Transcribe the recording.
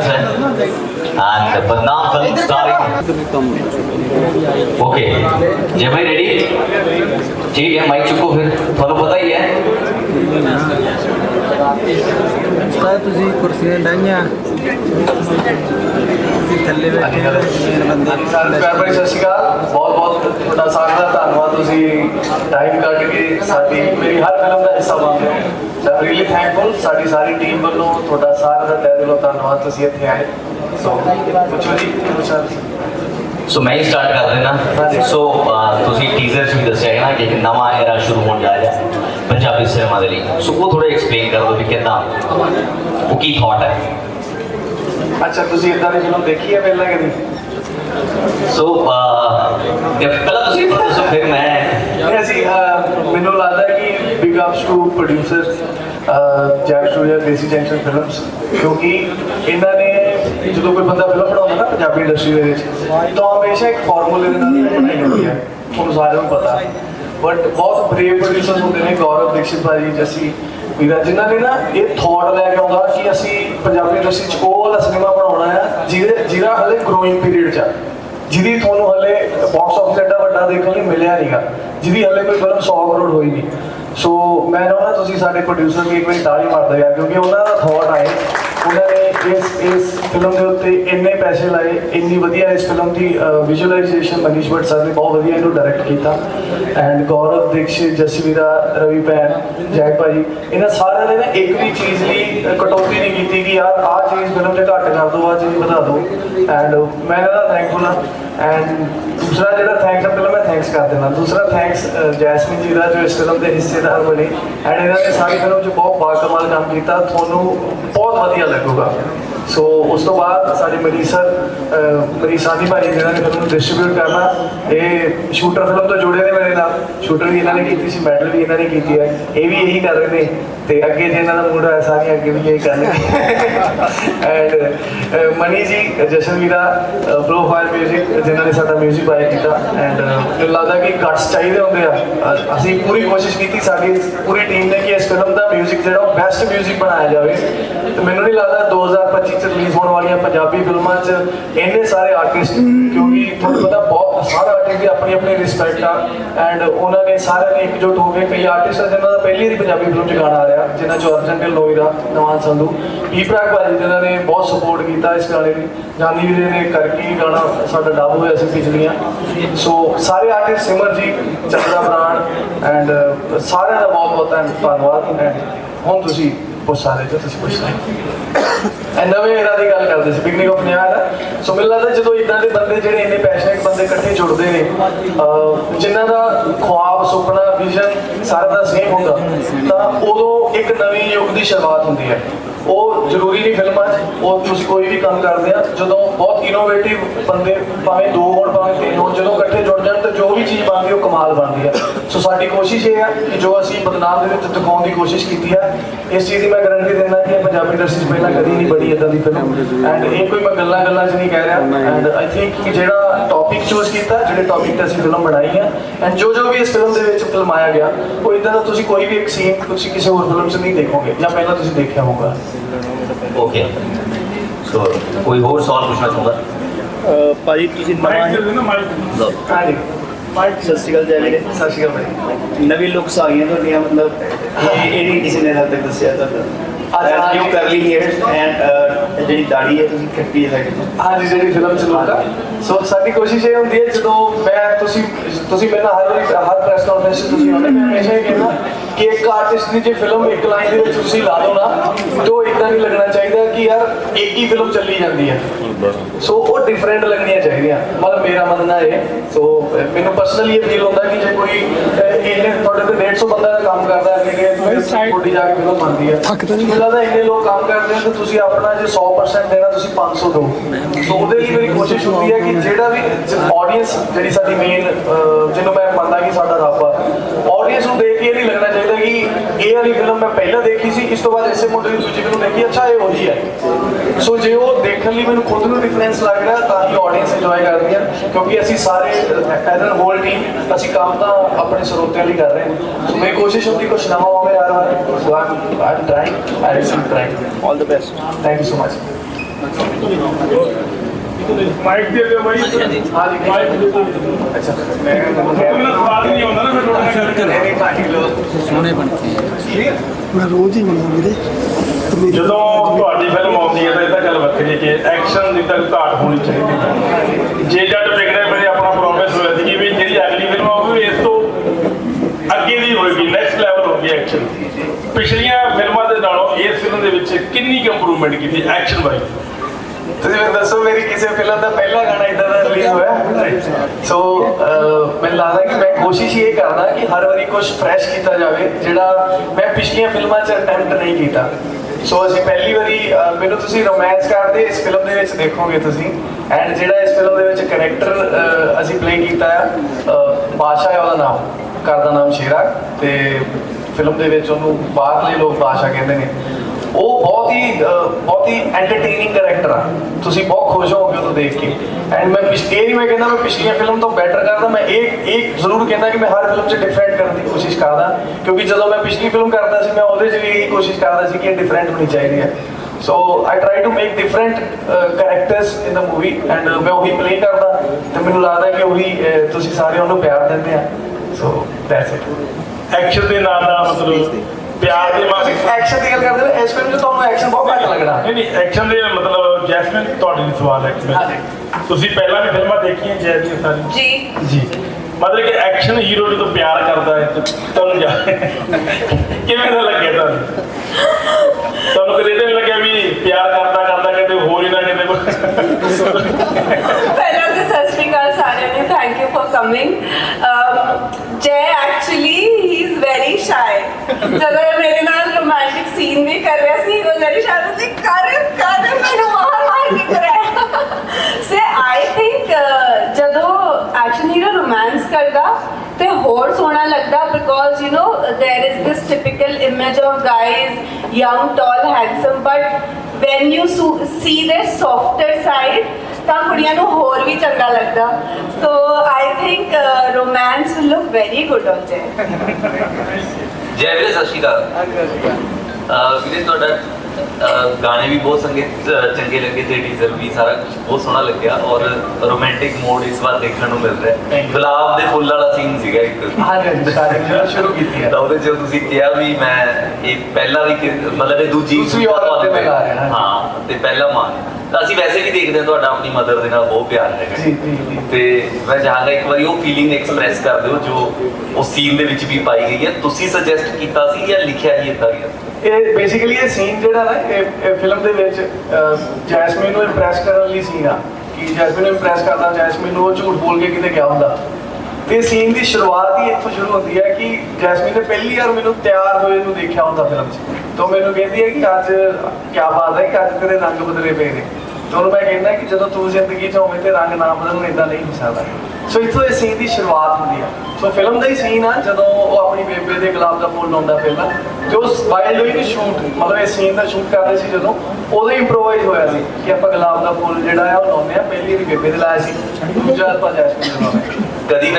Official press conference है and Badnaam film starring okay Jai भाई ready ठीक है माइक चुको फिर थोड़ा पता ही है ਤਾਂ ਤੁਸੀਂ ਕੁਰਸੀਆਂ ਡਾਈਆਂ। ਤੁਸੀਂ ਥੱਲੇ ਬੈਠੇ ਮੇਨ ਬੰਦੇ ਸਾਰੇ ਪਿਆਰ ਭਰੀ ਸਤਿ ਸ਼੍ਰੀ ਅਕਾਲ ਬਹੁਤ ਬਹੁਤ ਤੁਹਾਡਾ ਸਾਰਿਆਂ ਦਾ ਧੰਨਵਾਦ ਤੁਸੀਂ ਟਾਈਮ ਕੱਢ ਕੇ ਸਾਡੀ ਮੇਰੀ ਹਰ ਫਿਲਮ ਦਾ ਹਿੱਸਾ ਬਣਦੇ ਹੋ। ਆਈ ਰੀਲੀ ਥੈਂਕਫੁਲ ਸਾਡੀ ਸਾਰੀ ਟੀਮ ਵੱਲੋਂ ਤੁਹਾਡਾ ਸਾਰਿਆਂ ਦਾ ਤਹਿ ਦਿਲੋਂ ਧੰਨਵਾਦ ਤੁਸੀਂ ਇੱਥੇ ਆਏ ਸੋ ਪੁੱਛੋ ਜੀ ਕੀ ਪੁੱਛਣਾ ਤੁਸੀਂ? ਸੋ ਮੈਂ ਹੀ ਸਟਾਰਟ ਕਰ ਦੇਣਾ ਸੋ ਅਹ, ਤੁਸੀਂ ਟੀਜ਼ਰ 'ਚ ਵੀ ਦੱਸਿਆ ਹੈ ਨਾ ਕਿ ਇੱਕ ਨਵਾਂ ਐਰਾ ਸ਼ੁਰੂ ਹੋਣ ਜਾ ਰਿਹਾ ਹੈ ਪੰਜਾਬੀ ਸਿਨੇਮਾ ਦੇ ਲਈ ਸੋ ਉਹ ਥੋੜਾ ਐਕਸਪਲੇਨ ਕਰ ਦਿਓ ਵੀ ਕਿੱਦਾਂ ਉਹ ਕੀ ਥਾਟ ਹੈ ਅੱਛਾ ਤੁਸੀਂ ਇਦਾਂ ਦੀ ਫਿਲਮ ਦੇਖੀ ਹੈ ਪਹਿਲਾਂ ਕਦੀ ਸੋ ਅਹ, if- ਪਹਿਲਾਂ ਤੁਸੀਂ ਦੱਸੋ ਫਿਰ ਮੈਂ ਨਹੀਂ, ਅਸੀਂ ਅਹ, ਮੈਨੂੰ ਲੱਗਦਾ ਹੈ ਕਿ big ups to producer Jack studio Desi Junction Films ਕਿਉਂਕਿ ਇਹਨਾਂ ਨੇ ਜਦੋਂ ਕੋਈ ਬੰਦਾ ਫਿਲਮ ਬਣਾਉਂਦਾ ਨਾ ਪੰਜਾਬੀ ਇੰਡਸਟਰੀ ਦੇ ਵਿੱਚ ਤਾਂ ਹਮੇਸ਼ਾ ਇੱਕ ਫਾਰਮੂਲੇ ਦੇ ਨਾਲ ਫਿਲਮ ਬਣਾਈ ਜਾਂਦੀ ਹੈ ਤੁਹਾਨੂੰ ਸਾਰਿਆਂ ਨੂੰ ਪਤਾ। ਬਟ ਬਹੁਤ ਬ੍ਰੇਵ ਪ੍ਰੋਡਿਊਸਰ ਹੁੰਦੇ ਨੇ, ਗੌਰਵ ਦੀਕਸ਼ਿਤ ਭਾਜੀ, ਜੱਸੀ ਵੀਰਾ ਜਿਨ੍ਹਾਂ ਨੇ ਨਾ ਇਹ ਥਾਟ ਲੈ ਕੇ ਆਉਂਦਾ ਕਿ ਅਸੀਂ ਪੰਜਾਬੀ ਇੰਡਸਟਰੀ 'ਚ ਉਹ ਵਾਲਾ ਸਿਨੇਮਾ ਬਣਾਉਣਾ ਹੈ ਜਿਹਦੇ ਜਿਹੜਾ ਹਲੇ ਗਰੋਇੰਗ ਪੀਰੀਅਡ 'ਚ ਆ। ਜਿਹਦੀ ਤੁਹਾਨੂੰ ਹਲੇ ਬਾਕਸ ਆਫਿਸ ਐਡਾ ਵੱਡਾ ਦੇਖਣ ਲਈ ਮਿਲਿਆ ਨਹੀਂਗਾ ਜਿਹਦੀ ਹਲੇ ਕੋਈ ਫਿਲਮ 100 ਕਰੋੜ ਹੋਈ ਨਹੀਂ। ਸੋ ਮੈਂ ਚਾਹੁੰਦਾ ਤੁਸੀਂ ਸਾਡੇ ਪ੍ਰੋਡਿਊਸਰ ਦੀ ਇੱਕ ਵਾਰੀ ਤਾੜੀ ਮਾਰ ਦਿਓ ਯਾਰ, ਕਿਉਂਕਿ ਉਹਨਾਂ ਦਾ ਥਾਟ ਆਏ। ਉਹਨਾਂ ਨੇ ਇਸ ਇਸ ਫਿਲਮ ਦੇ ਉੱਤੇ ਇੰਨੇ ਪੈਸੇ ਲਾਏ, ਇੰਨੀ ਵਧੀਆ ਇਸ ਫਿਲਮ ਦੀ ਵਿਜ਼ੂਅਲਾਈਜੇਸ਼ਨ ਮਨੀਸ਼ ਭੱਟ ਸਰ ਨੇ ਬਹੁਤ ਵਧੀਆ ਇਹਨੂੰ ਡਾਇਰੈਕਟ ਕੀਤਾ। ਐਂਡ ਗੌਰਵ, ਦੀਕਸ਼ਿਤ, ਜਸਵੀਰਾ, ਰਵੀ ਭੈਣ, ਜੈਕ ਭਾਜੀ ਇਹਨਾਂ ਸਾਰਿਆਂ ਨੇ ਨਾ ਇੱਕ ਵੀ ਚੀਜ਼ ਲਈ ਕਟੌਤੀ ਨਹੀਂ ਕੀਤੀ ਕਿ ਯਾਰ, ਆਹ ਚੀਜ਼ ਫਿਲਮ 'ਤੇ ਘੱਟ ਕਰ ਦਿਓ, ਆਹ ਚੀਜ਼ ਵਧਾ ਦਿਓ। ਐਂਡ ਮੈਂ ਇਹਨਾਂ ਦਾ ਥੈਂਕਫੁਲ ਹਾਂ। ਐਂਡ ਦੂਸਰਾ ਜਿਹੜਾ ਥੈਂਕਸ ਆ, ਪਹਿਲਾਂ ਮੈਂ ਥੈਂਕਸ ਕਰ ਦੇਣਾ ਦੂਸਰਾ ਥੈਂਕਸ ਜੈਸਮੀਨ uh, ਜੀ ਦਾ, ਜੋ ਇਸ ਫਿਲਮ ਦੇ ਹਿੱਸੇਦਾਰ ਬਣੇ। ਐਂਡ ਇਹਨਾਂ ਨੇ ਸਾਰੀ ਫਿਲਮ 'ਚ ਬਹੁਤ ਬਾਕਮਾਲ ਕੰਮ ਕੀਤਾ। ਤੁਹਾਨੂੰ ਬਹੁਤ ਵਧੀਆ ਲੱਗੂਗਾ ਸੋ ਉਸ ਤੋਂ ਬਾਅਦ ਸਾਡੇ ਮਰੀ ਸਰ ਮਰੀ ਸਾਦੀ ਭਾਈ ਜਿਹਨਾਂ ਨੇ ਫਿਲਮ ਨੂੰ ਡਿਸਟ੍ਰੀਬਿਊਟ ਕਰਨਾ ਇਹ ਸ਼ੂਟਰ ਫਿਲਮ ਤੋਂ ਜੁੜੇ ਨੇ ਮੇਰੇ ਨਾਲ ਸ਼ੂਟਰ ਵੀ ਇਹਨਾਂ ਨੇ ਕੀਤੀ ਸੀ ਮੈਡਲ ਵੀ ਇਹਨਾਂ ਨੇ ਕੀਤੀ ਹੈ ਇਹ ਵੀ ਇਹੀ ਕਰ ਰਹੇ ਨੇ ਤੇ ਅੱਗੇ ਜੇ ਇਹਨਾਂ ਦਾ ਮੂਡ ਹੋਇਆ ਸਾਰੀਆਂ ਅੱਗੇ ਵੀ ਇਹੀ ਕਰਨਗੇ ਐਂਡ ਮਨੀ ਜੀ ਜਸ਼ਨ ਵੀਰਾ ਪ੍ਰੋਫਾਈਲ 뮤직 ਜਿਨ੍ਹਾਂ ਨੇ ਸਾਡਾ 뮤직 ਬਾਏ ਕੀਤਾ ਐਂਡ ਮੈਨੂੰ ਲੱਗਦਾ ਕਿ ਕੱਟਸ ਚਾਹੀਦੇ ਹੁੰਦੇ ਆ ਅ- ਅਸੀਂ ਪੂਰੀ ਕੋਸ਼ਿਸ਼ ਕੀਤੀ ਸਾਡੀ ਪੂਰੀ ਟੀਮ ਨੇ ਕਿ ਇਸ ਫਿਲਮ ਦਾ 뮤직 ਜਿਹੜਾ ਉਹ ਬੈਸਟ 뮤직 ਬਣਾਇਆ ਜਾਵੇ ਤੇ ਮੈਨੂੰ ਨਹੀਂ ਲੱਗਦਾ 2025 ਚ ਰਿਲੀਜ਼ ਹੋਣ ਵਾਲੀਆਂ ਪੰਜਾਬੀ ਫਿਲਮਾਂ 'ਚ ਇੰਨੇ ਸਾਰੇ ਆਰਟਿਸਟ ਕਿਉਂਕਿ ਤੁਹਾਨੂੰ ਪਤਾ ਬਹੁਤ ਸਾਰੇ ਆਰਟਿਸਟ ਦੀ ਆਪਣੀ ਆਪਣੀ ਰਿਸਪੈਕਟ ਆ ਐਂਡ ਉਹਨਾਂ ਨੇ ਸਾਰਿਆਂ ਨੇ ਇਕਜੁੱਟ ਹੋ ਕੇ ਕਈ ਆਰਟਿਸਟ ਜਿਹਨਾਂ ਦਾ ਪਹਿਲੀ ਵਾਰੀ ਪੰਜਾਬੀ ਫਿਲਮ 'ਚ ਗਾਣਾ ਆ ਰਿਹਾ, ਜਿਨ੍ਹਾਂ 'ਚੋਂ ਅਰਜਨ ਢਿੱਲੋਂ ਲੋਈਦਾ ਨਵਾਨ ਸੰਧੂ ਪੀਪਰਾਗ ਭਾਜੀ ਜਿਨ੍ਹਾਂ ਨੇ ਬਹੁਤ ਸਪੋਰਟ ਕੀਤਾ ਇਸ ਗਾਣੇ ਦੀ ਜਾਨੀ ਵੀਰੇ ਨੇ ਕਰਕੇ ਗਾਣਾ ਸਾਡਾ ਡੱਬ ਹੋਇਆ ਸੀ ਪਿਛਲੀਆਂ ਸੋ ਸਾਰੇ ਆਰਟਿਸਟ ਸਿਮਰ ਜੀ ਚੰਦਰਾ ਬਰਾੜ ਐਂਡ ਸਾਰਿਆਂ ਦਾ ਬਹੁਤ ਬਹੁਤ ਧੰਨਵਾਦ ਐਂਡ ਹੁਣ ਤੁਸੀਂ ਪੁੱਛ ਸਾਰੇ ਜੋ ਤੁਸੀਂ ਪੁੱਛਣਾ ਐ ਨਵੇਂ era ਦੀ ਗੱਲ ਕਰਦੇ ਸੀ ਪਿਕਨਿਕ ਆਫ ਨਿਆਰ ਸੋ ਮੈਨੂੰ ਲੱਗਦਾ ਜਦੋਂ ਇਦਾਂ ਦੇ ਬੰਦੇ ਜਿਹੜੇ ਇੰਨੇ ਪੈਸ਼ਨੇਟ ਬੰਦੇ ਇਕੱਠੇ ਜੁੜਦੇ ਨੇ ਜਿਨ੍ਹਾਂ ਦਾ ਖੁਆਬ, ਸੁਪਨਾ ਵਿਜ਼ਨ ਸਾਰਾ ਦਾ ਸੇਮ ਹੁੰਦਾ, ਤਾਂ ਉਦੋਂ ਇੱਕ ਨਵੇਂ ਯੁੱਗ ਦੀ ਸ਼ੁਰੂਆਤ ਹੁੰਦੀ ਹੈ। ਉਹ ਜ਼ਰੂਰੀ ਨਹੀਂ ਫਿਲਮਾਂ 'ਚ, ਉਹ ਤੁਸੀਂ ਕੋਈ ਵੀ ਕੰਮ ਕਰਦੇ ਆ, ਜਦੋਂ ਬਹੁਤ ਇਨੋਵੇਟਿਵ ਬੰਦੇ, ਭਾਵੇਂ ਦੋ ਹੋਣ, ਭਾਵੇਂ ਤਿੰਨ ਹੋਣ, ਜਦੋਂ ਇਕੱਠੇ ਜੁੜ ਜਾਣ ਤਾਂ ਜੋ ਵੀ ਚੀਜ਼ ਬਣਦੀ ਉਹ ਕਮਾਲ ਬਣਦੀ ਹੈ ਸੋ ਸਾਡੀ ਕੋਸ਼ਿਸ਼ ਇਹ ਹੈ ਕਿ ਜੋ ਅਸੀਂ ਬਦਨਾਮ ਦੇ ਵਿੱਚ ਦਿਖਾਉਣ ਦੀ ਕੋਸ਼ਿਸ਼ ਕੀਤੀ ਹੈ ਇਸ ਚੀਜ਼ ਦੀ ਮੈਂ ਗਾਰੰਟੀ ਦਿੰਦਾ ਕਿ ਪੰਜਾਬੀ ਇੰਡਸਟਰੀ ਪਹਿਲਾਂ ਕਦੀ ਨਹੀਂ ਬਣੀ ਇਦਾਂ ਦੀ ਫਿਲਮ ਐਂਡ ਇਹ ਕੋਈ ਮੈਂ ਗੱਲਾਂ ਗੱਲਾਂ 'ਚ ਨਹੀਂ ਕਹਿ ਰਿਹਾ। ਐਂਡ ਆਈ ਥਿੰਕ ਕਿ ਜਿਹੜਾ ਟੌਪਿਕ ਚੂਜ਼ ਕੀਤਾ ਜਿਹੜੇ ਟੌਪਿਕ ਤੇ ਅਸੀਂ ਫਿਲਮ ਬਣਾਈ ਹੈ ਐਂਡ ਜੋ ਜੋ ਵੀ ਇਸ ਫਿਲਮ ਦੇ ਵਿੱਚ ਫਿਲਮਾਇਆ ਗਿਆ ਉਹ ਇਦਾਂ ਦਾ ਤੁਸੀਂ ਕੋਈ ਵੀ ਇੱਕ ਸੀਨ ਤੁਸੀਂ ਕਿਸੇ ਹੋਰ ਫਿਲਮ 'ਚ ਨਹੀਂ ਦੇਖੋਗੇ ਜਾਂ ਪਹਿਲਾਂ ਤੁਸੀਂ ਦੇਖਿਆ ਹੋਊਗਾ। ਓਕੇ ਸੋ ਕੋਈ ਹੋਰ ਸਵਾਲ ਪੁੱਛਣਾ ਚਾਹੁੰਦਾ? ਭਾਜੀ ਤੁਸੀਂ ਨਵਾਂ ਲਓ। ਸਤਿ ਸ਼੍ਰੀ ਅਕਾਲ ਜੈ ਵੀਰੇ। ਸਤਿ ਸ਼੍ਰੀ ਅਕਾਲ ਭਾਈ। ਨਵੀਂ ਲੁੱਕਸ ਆ ਗਈਆਂ ਤੁਹਾਡੀਆਂ ਮਤਲਬ ਇਹ ਇਹ ਨਹੀਂ ਕਿਸੇ ਨੇ ਹਾਲ ਤੱਕ ਦੱਸਿਆ ਤੁਹਾਨੂੰ ਅੱਛਾ। ਯੂ ਕਰਲੀ ਹੇਅਰਸ ਐਂਡ ਜਿਹੜੀ ਦਾੜੀ ਹੈ ਤੁਸੀਂ ਕੱਟੀ ਹੈ ਸਾਡੇ ਹਾਂਜੀ ਜਿਹੜੀ ਫਿਲਮ ਚ ਸੋ ਸਾਡੀ ਕੋਸ਼ਿਸ਼ ਇਹ ਹੁੰਦੀ ਹੈ ਜਦੋਂ ਮੈਂ ਤੁਸੀਂ ਤੁਸੀਂ ਮੇਰੇ ਨਾਲ ਹਰ ਵਾਰੀ ਹਰ ਪ੍ਰੈਸ ਕਾਨਫਰੰਸ ਤੁਸੀਂ ਆਉਂਦੇ ਮੈਂ ਹਮੇਸ਼ਾ ਇਹ ਕਹਿੰਦਾ ਕਿ ਇੱਕ ਆਰਟਿਸਟ ਦੀ ਜੇ ਫਿਲਮ ਇੱਕ ਲਾਈਨ ਦੇ ਵਿੱਚ ਤੁਸੀਂ ਲਾ ਦਿਓ ਨਾ ਤਾਂ ਉਹ ਇਦਾਂ ਨਹੀਂ ਲੱਗਣਾ ਚਾਹੀਦਾ ਕਿ ਯਾਰ ਇੱਕ ਹੀ ਫਿਲਮ ਚੱਲੀ ਜਾਂਦੀ ਹੈ। ਸੋ ਉਹ ਡਿਫਰੈਂਟ ਲੱਗਣੀਆਂ ਚਾਹੀਦੀਆਂ। ਮਤਲਬ ਮੇਰਾ ਮੰਨਣਾ ਇਹ। ਸੋ ਮੈਨੂੰ ਪਰਸਨਲੀ ਇਹ ਫੀਲ ਹੁੰਦਾ ਕਿ ਜੇ ਕੋਈ ਅਹ, ਇੰਨੇ ਤੁਹਾਡੇ ਤੇ 150 ਬੰਦਾ ਕੰਮ ਕਰਦਾ ਹੈ ਕਿ ਤੁਸੀਂ ਕੋਡੀ ਜਾ ਕੇ ਫਿਲਮ ਬਣਦੀ ਹੈ। ਥੱਕ ਤਾਂ ਨਹੀਂ। ਲੱਗਦਾ ਇੰਨੇ ਲੋਕ ਕੰਮ ਕਰਦੇ ਹੋ ਤਾਂ ਤੁਸੀਂ ਆਪਣਾ ਜੇ 100% ਦੇਣਾ ਤੁਸੀਂ 500 ਦਿਓ। ਸੋ ਉਹਦੇ ਲਈ ਮੇਰੀ ਕੋਸ਼ਿਸ਼ ਹੁੰਦੀ ਹੈ ਕਿ ਜਿਹੜਾ ਵੀ ਆਡੀਅנס ਜਿਹੜੀ ਸਾਡੀ ਮੇਨ ਜਿਹਨੂੰ ਮੈਂ ਮੰਨਦਾ ਕਿ ਸਾਡਾ ਰੱਬ ਆ। ਆਡੀਅנס ਨੂੰ ਦੇਖ ਕੇ ਇਹ ਨਹੀਂ ਲੱਗਣਾ ਚਾਹੀਦਾ ਕਿ ਇਹ ਵਾਲੀ ਫਿਲਮ ਮੈਂ ਪਹਿਲਾਂ ਦੇਖੀ ਸੀ ਇਸ ਤੋਂ ਬਾਅਦ ਇਸੇ ਮੁੰਡੇ ਦੀ ਦੂਜੀ ਫਿਲਮ ਦੇਖੀ ਅੱਛਾ ਇਹ ਉਹੀ ਹੈ। ਸੋ ਜੇ ਉਹ ਦੇਖਣ ਲਈ ਮੈਨੂੰ ਖੁਦ ਨੂੰ ਡਿਫਰੈਂਸ ਲੱਗ ਰਿਹਾ ਤਾਂ ਹੀ ਆਡੀਅנס ਇੰਜੋਏ ਕਰਦੀ ਹੈ ਕਿਉਂਕਿ ਅਸੀਂ ਸਾਰੇ ਐਜ਼ ਹੋਲ ਟੀਮ ਅਸੀਂ ਕੰਮ ਤਾਂ ਆਪਣੇ ਸਰੋਤਿਆਂ ਲਈ ਕਰ ਰਹੇ ਹਾਂ। ਸੋ ਮੇਰੀ ਕੋਸ਼ਿਸ਼ ਹੁੰਦੀ ਕੁਝ ਨਵਾਂ ਹੋਵੇ ਯਾਰ so um um I will trying all the best thank you so much mike ਦੇ ਦਿਓ ਬਾਈ। ਮਾਈਕ ਦੇ ਦਿਓ। ਅੱਛਾ। ਮੈਂ ਸਵਾਲ ਨਹੀਂ ਆਉਂਦਾ ਨਾ ਫਿਰ ਥੋੜਾ ਸੋਹਣੇ ਬਣ ਕੇ। ਮੈਂ ਰੋਜ਼ ਹੀ ਬਣਦਾ ਵੀਰੇ। ਜਦੋਂ ਤੁਹਾਡੀ ਫਿਲਮ ਆਉਂਦੀ ਹੈ ਤਾਂ ਇਹ ਤਾਂ ਗੱਲ ਵੱਖਰੀ ਹੈ ਕਿ ਐਕਸ਼ਨ ਦੀ ਤਾਂ ਘਾਟ ਹੋਣੀ ਚਾਹੀਦੀ ਹੈ। ਜੇ ਜੱਟ ਵਿਗੜੇ ਮੇਰੇ ਆਪਣਾ ਪ੍ਰੋਮਿਸ ਹੋਇਆ ਸੀ ਕਿ ਵੀ ਜਿਹੜੀ ਅਗਲੀ ਫਿਲਮ ਆਊਗੀ ਇਸ ਤੋਂ ਅੱਗੇ ਦੀ ਹੋਏਗੀ ਨੈਕਸਟ ਲੈਵਲ ਹੋਗੀ ਐਕਸ਼ਨ ਪਿਛਲੀਆਂ ਫਿਲਮਾਂ ਦੇ ਨਾਲੋਂ ਇਸ ਫਿਲਮ ਦੇ ਵਿੱਚ ਕਿੰਨੀ ਕੁ ਇੰਪਰੂਵਮੈਂਟ ਕੀਤੀ ਐਕਸ਼ਨ ਵਾਈਜ਼ ਤੁਸੀਂ ਮੈਨੂੰ ਦੱਸੋ, ਮੇਰੀ ਕਿਸੇ ਫਿਲਮ ਦਾ ਪਹਿਲਾ ਗਾਣਾ ਇਦਾਂ ਦਾ ਰਿਲੀਜ਼ ਹੋਇਆ? ਸੋ ਮੈਨੂੰ ਲੱਗਦਾ ਕਿ ਮੈਂ ਕੋਸ਼ਿਸ਼ ਇਹ ਕਰਦਾ ਕਿ ਹਰ ਵਾਰੀ ਕੁਝ ਫਰੈਸ਼ ਕੀਤਾ ਜਾਵੇ, ਜਿਹੜਾ ਮੈਂ ਪਿਛਲੀਆਂ ਫਿਲਮਾਂ 'ਚ ਅਟੈਂਪਟ ਨਹੀਂ ਕੀਤਾ। ਸੋ ਅਸੀਂ ਪਹਿਲੀ ਵਾਰੀ ਮੈਨੂੰ ਤੁਸੀਂ ਰੋਮਾਂਸ ਕਰਦੇ ਇਸ ਫਿਲਮ ਦੇ ਵਿੱਚ ਦੇਖੋਗੇ ਤੁਸੀਂ। ਐਂਡ ਜਿਹੜਾ ਇਸ ਫਿਲਮ ਦੇ ਵਿੱਚ ਕੈਰੈਕਟਰ ਅਸੀਂ ਪਲੇ ਕੀਤਾ ਆ ਬਾਦਸ਼ਾਹ ਹੈ ਉਹਦਾ ਨਾਮ। ਘਰ ਦਾ ਨਾਮ ਸ਼ੇਰਾ। ਤੇ ਫਿਲਮ ਦੇ ਵਿੱਚ ਉਹਨੂੰ ਬਾਹਰਲੇ ਲੋਕ ਬਾਦਸ਼ਾਹ ਕਹਿੰਦੇ ਨੇ। ਉਹ ਬਹੁਤ ਹੀ ਬਹੁਤ ਹੀ ਐਂਟਰਟੇਨਿੰਗ ਕੈਰੈਕਟਰ ਆ। ਤੁਸੀਂ ਬਹੁਤ ਖੁਸ਼ ਹੋਵੋਗੇ ਉਹਨੂੰ ਦੇਖ ਕੇ। ਐਂਡ ਮੈਂ ਪਿਛਲੇ ਨਹੀਂ ਮੈਂ ਕਹਿੰਦਾ ਮੈਂ ਪਿਛਲੀਆਂ ਫਿਲਮ ਤੋਂ ਬੈਟਰ ਕਰਦਾ, ਮੈਂ ਇਹ ਇਹ ਜ਼ਰੂਰ ਕਹਿੰਦਾ ਕਿ ਮੈਂ ਹਰ ਫਿਲਮ 'ਚ ਡਿਫਰੈਂਟ ਕਰਨ ਦੀ ਕੋਸ਼ਿਸ਼ ਕਰਦਾ। ਕਿਉਂਕਿ ਜਦੋਂ ਮੈਂ ਪਿਛਲੀ ਫਿਲਮ ਕਰਦਾ ਸੀ, ਮੈਂ ਉਹਦੇ 'ਚ ਵੀ ਇਹੀ ਕੋਸ਼ਿਸ਼ ਕਰਦਾ ਸੀ ਕਿ ਇਹ ਡਿਫਰੈਂਟ ਹੋਣੀ ਚਾਹੀਦੀ ਹੈ so I try to make different characters in the movie and ਮੈਂ ਉਹੀ ਪਲੇ ਕਰਦਾ ਤੇ ਮੈਨੂੰ ਲੱਗਦਾ ਕਿ ਉਹੀ ਤੁਸੀਂ ਸਾਰੇ ਉਹਨੂੰ ਪਿਆਰ ਦਿੰਦੇ ਆ। ਸੋ ਦੈਟਸ ਇਟ ਐਕਸ਼ਨ ਦੇ ਨਾਲ ਨਾਲ ਮਤਲਬ ਪਿਆਰ ਦੇ ਮਾਰੇ ਐਕਸ਼ਨ ਦੀ ਗੱਲ ਕਰਦੇ ਹੋ ਇਸ ਫਿਲਮ 'ਚ ਤੁਹਾਨੂੰ ਐਕਸ਼ਨ ਬਹੁਤ ਘੱਟ ਲੱਗਣਾ ਨਹੀਂ ਨਹੀਂ ਐਕਸ਼ਨ ਦੇ ਮਤਲਬ ਜੈਸਮਿਨ ਤੁਹਾਡੇ ਲਈ ਸਵਾਲ ਹੈ ਹਾਂਜੀ। ਤੁਸੀਂ ਪਹਿਲਾਂ ਵੀ ਫਿਲਮਾਂ ਦੇਖੀਆਂ ਜੈ ਦੀਆਂ ਸਾਰੀਆਂ ਜੀ। ਜੀ। ਮਤਲਬ ਕਿ ਐਕਸ਼ਨ ਹੀਰੋ ਜਦੋਂ ਪਿਆਰ ਕਰਦਾ ਹੈ ਤੇ ਤੁਹਾਨੂੰ ਜਾ ਕਿਵੇਂ ਦਾ ਲੱਗਿਆ ਤੁਹਾਨੂੰ? ਤੁਹਾਨੂੰ ਕਦੇ ਤਾਂ ਨਹੀਂ ਲੱਗਿਆ ਵੀ ਪਿਆਰ ਕਰਦਾ ਕਰਦਾ ਕਿਤੇ ਹੋਰ ਹੀ ਨਾ ਕਿਤੇ ਪਹਿਲਾਂ Thank you for coming. Um, Jay actually, he's very shy. जब मेरे नाल रोमांटिक सीन भी कर रहा सी वो मेरे शायद से करम करम मैंने वहाँ मार के कराया से आई थिंक जदों एक्शन हीरो रोमांस करदा ਤੇ ਹੋਰ ਸੋਹਣਾ ਲੱਗਦਾ because you know there is this typical image of guys young tall handsome but when you see their softer side ਤਾਂ ਕੁੜੀਆਂ ਨੂੰ ਹੋਰ ਵੀ ਚੰਗਾ ਲੱਗਦਾ। So I think romance will look very good on Jai Jai ਵੀਰੇ ਸਤਿ ਸ਼੍ਰੀ ਅਕਾਲ। ਵੀਰੇ ਤੁਹਾਡਾ ਗਾਣੇ ਵੀ ਬਹੁਤ ਸੰਗੇ ਚੰਗੇ ਲੱਗੇ ਤੇ ਟੀਜ਼ਰ ਵੀ ਸਾਰਾ ਕੁਝ ਬਹੁਤ ਸੋਹਣਾ ਲੱਗਿਆ ਔਰ ਰੋਮਾਂਟਿਕ ਮੋਡ ਇਸ ਵਾਰ ਦੇਖਣ ਨੂੰ ਮਿਲ ਰਿਹਾ। ਹੈ ਗੁਲਾਬ ਦੇ ਫੁੱਲ ਵਾਲਾ ਸੀਨ ਸੀਗਾ ਇੱਕ। ਹਾਂਜੀ ਸ਼ੁਰੂ ਕੀਤੀ ਹੈ। ਤਾਂ ਉਹਦੇ 'ਚ ਤੁਸੀਂ ਕਿਹਾ ਵੀ ਮੈਂ ਇਹ ਪਹਿਲਾਂ ਵੀ ਮਤਲਬ ਇਹ ਦੂਜੀ ਦੂਸਰੀ ਔਰਤ ਤੇ ਮੈਂ ਗਾ ਰਿਹਾ, ਹਾਂਜੀ। ਹਾਂ ਤੇ ਪਹਿਲਾ ਮਾਨ ਅਸੀਂ ਵੈਸੇ ਵੀ ਦੇਖਦੇ ਹਾਂ ਤੁਹਾਡਾ ਆਪਣੀ ਮਦਰ ਦੇ ਨਾਲ ਬਹੁਤ ਪਿਆਰ ਹੈਗਾ। ਜੀ ਤੇ ਮੈਂ ਚਾਹਾਂਗਾ ਇੱਕ ਵਾਰੀ ਉਹ ਫੀਲਿੰਗ ਐਕਸਪ੍ਰੈਸ ਕਰ ਦਿਓ ਜੋ ਉਸ ਸੀਨ ਦੇ ਵਿੱਚ ਵੀ ਪਾਈ ਗਈ ਹੈ। ਤੁਸੀਂ ਸੁਜੈਸਟ ਕੀਤਾ ਸੀ ਜਾਂ ਲਿਖਿਆ ਹੀ ਇਦਾਂ ਗਿਆ ਇਹ ਬੇਸਿਕਲੀ ਇਹ ਸੀਨ ਜਿਹੜਾ ਨਾ ਇਹ ਫਿਲਮ ਦੇ ਵਿੱਚ ਜੈਸਮੀਨ ਨੂੰ ਇੰਪ੍ਰੈਸ ਕਰਨ ਲਈ ਸੀਨ ਆ। ਕਿ ਜੈਸਮੀਨ ਨੂੰ ਇੰਪ੍ਰੈਸ ਕਰਦਾ ਜੈਸਮੀਨ ਨੂੰ ਉਹ ਝੂਠ ਬੋਲ ਕੇ ਕਿਤੇ ਗਿਆ ਹੁੰਦਾ। ਤੇ ਸੀਨ ਦੀ ਸ਼ੁਰੂਆਤ ਹੀ ਇੱਥੋਂ ਸ਼ੁਰੂ ਹੁੰਦੀ ਹੈ ਕਿ ਜੈਸਮੀਨ ਨੇ ਪਹਿਲੀ ਵਾਰ ਮੈਨੂੰ ਤਿਆਰ ਹੋਏ ਨੂੰ ਦੇਖਿਆ ਹੁੰਦਾ ਫਿਲਮ 'ਚ। ਤਾਂ ਮੈਨੂੰ ਕਹਿੰਦੀ ਹੈ ਕਿ ਅੱਜ ਕੀ ਬਾਤ ਹੈ ਕਿ ਅੱਜ ਤੇਰੇ ਰੰਗ ਬਦਲੇ ਪਏ ਨੇ। ਤੇ ਮੈਂ ਕਹਿੰਦਾ ਕਿ ਜਦੋਂ ਤੂੰ ਜ਼ਿੰਦਗੀ 'ਚ ਹੋਵੇਂ ਤੇ ਰੰਗ ਨਾ ਬਦਲਣ ਇਦਾਂ ਨਹੀਂ ਹੋ ਸਕਦਾ। ਸੋ ਇੱਥੋਂ ਇਹ ਸੀਨ ਦੀ ਸ਼ੁਰੂਆਤ ਹੁੰਦੀ ਆ। ਸੋ ਫਿਲਮ ਦਾ ਹੀ ਸੀਨ ਆ, ਜਦੋਂ ਉਹ ਆਪਣੀ ਬੇਬੇ ਦੇ ਗੁਲਾਬ ਦਾ ਫੁੱਲ ਲਾਉਂਦਾ ਪਹਿਲਾਂ। ਤੇ ਉਸ ਬਾਇਲ ਹੋਈ ਦੀ ਸ਼ੂਟ ਮਤਲਬ ਇਹ ਸੀਨ ਦਾ ਸ਼ੂਟ ਕਰਦੇ ਸੀ ਜਦੋਂ, ਉਦੋਂ ਹੀ ਇੰਪਰੋਵਾਈਜ਼ ਹੋਇਆ ਸੀ ਕਿ ਆਪਾਂ ਗੁਲਾਬ ਦਾ ਫੁੱਲ ਜਿਹੜਾ ਆ, ਉਹ ਲਾਉਂਦੇ ਆ। ਪਹਿਲੀ ਵਾਰੀ ਬੇਬੇ ਦੇ ਲਾਇਆ ਸੀ, ਦੂਜਾ ਆਪਾਂ ਜੈਸਮੀਨ ਦੇ ਲਾਉਂਦੇ ਕਦੀ